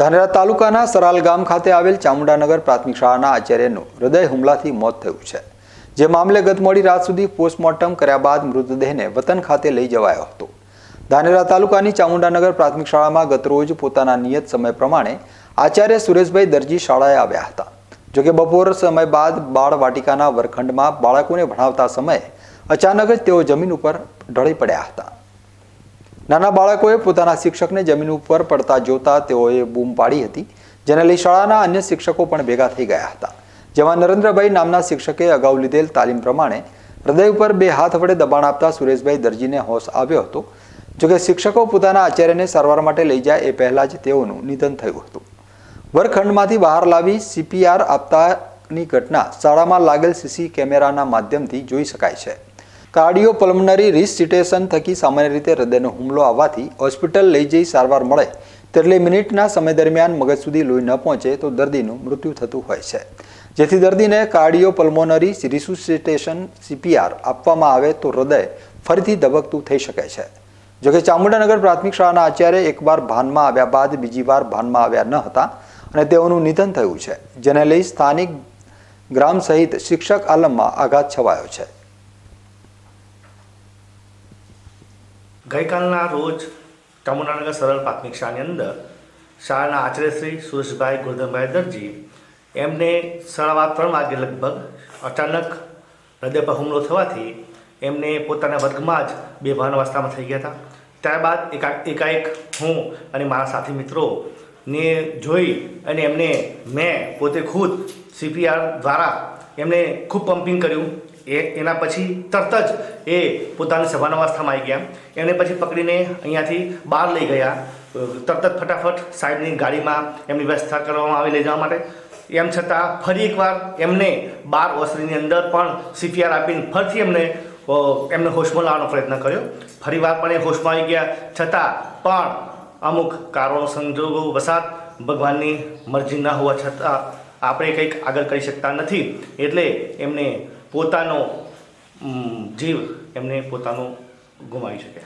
ધાનેરા તાલુકાના સરાલ ગામ ખાતે આવેલ ચામુંડાનગર પ્રાથમિક શાળાના આચાર્યનું હૃદય હુમલાથી મોત થયું છે. જે મામલે ગત મોડી રાત સુધી પોસ્ટમોર્ટમ કર્યા બાદ મૃતદેહને વતન ખાતે લઈ જવાયો હતો. ધાનેરા તાલુકાની ચામુંડાનગર પ્રાથમિક શાળામાં ગતરોજ પોતાના નિયત સમય પ્રમાણે આચાર્ય સુરેશભાઈ દરજી શાળાએ આવ્યા હતા. જોકે બપોર સમય બાદ બાળ વાટિકાના વર્ગખંડમાં બાળકોને ભણાવતા સમયે અચાનક જ તેઓ જમીન ઉપર ઢળી પડ્યા હતા. નાના બાળકોએ પોતાના શિક્ષકને જમીન ઉપર પડતા જોતા તેઓએ બૂમ પાડી હતી, જેને લઈ શાળાના અન્ય શિક્ષકો પણ ભેગા થઈ ગયા હતા. જેમાં નરેન્દ્રભાઈ નામના શિક્ષકે અગાઉ લીધેલ તાલીમ પ્રમાણે હૃદય ઉપર બે હાથ વડે દબાણ આપતા સુરેશભાઈ દરજીને હોશ આવ્યો હતો. જોકે શિક્ષકો પોતાના આચાર્યને સારવાર માટે લઈ જાય એ પહેલાં જ તેઓનું નિધન થયું હતું. વર્ગખંડમાંથી બહાર લાવી સીપીઆર આપતાની ઘટના શાળામાં લાગેલ સીસી કેમેરાના માધ્યમથી જોઈ શકાય છે. કાર્ડિયો પલ્મનરી રિસિટેશન થકી સામાન્ય રીતે હૃદયનો હુમલો આવવાથી હોસ્પિટલ લઈ જઈ સારવાર મળે તેટલી મિનિટના સમય દરમિયાન મગજ સુધી લોહી ન પહોંચે તો દર્દીનું મૃત્યુ થતું હોય છે. જેથી દર્દીને કાર્ડિયો પલ્મોનરી રિસુસિટેશન સીપીઆર આપવામાં આવે તો હૃદય ફરીથી ધબકતું થઈ શકે છે. જોકે ચામુંડાનગર પ્રાથમિક શાળાના આચાર્ય એકવાર ભાનમાં આવ્યા બાદ બીજી વાર ભાનમાં આવ્યા ન હતા અને તેઓનું નિધન થયું છે, જેને લઈ સ્થાનિક ગ્રામ સહિત શિક્ષક આલમમાં આઘાત છવાયો છે. ગઈકાલના રોજ ચામુંડાનગર સરળ પ્રાથમિક શાળાની અંદર શાળાના આચાર્ય શ્રી સુરેશભાઈ ગોરધનભાઈ દરજી એમને સાડા ત્રણ વાગે લગભગ અચાનક હૃદય પર હુમલો થવાથી એમને પોતાના વર્ગમાં જ બેભાન અવસ્થામાં થઈ ગયા હતા. ત્યારબાદ એકા, એકાએક હું અને મારા સાથી મિત્રોને જોઈ અને એમને મેં પોતે ખુદ સીપીઆર દ્વારા એમને ખૂબ પમ્પિંગ કર્યું. એ એના પછી તરત જ એ પોતાની સભાના અવસ્થામાં આવી ગયા. એમને પછી પકડીને અહીંયાથી બહાર લઈ ગયા. તરત જ ફટાફટ સાહેબની ગાડીમાં એમની વ્યવસ્થા કરવામાં આવી લઈ જવા માટે. એમ છતાં ફરી એકવાર એમને બાર ઓસરીની અંદર પણ સીપીઆર આપીને ફરીથી એમને એમને હોશમાં લાવવાનો પ્રયત્ન કર્યો. ફરીવાર પણ એ હોશમાં આવી ગયા. છતાં પણ અમુક કારણો, સંજોગો, વસાત ભગવાનની મરજી ન હોવા છતાં આપણે કંઈક આગળ કરી શકતા નથી. એટલે એમને પોતાનો જીવ એમને પોતાનો ગુમાવી શકે.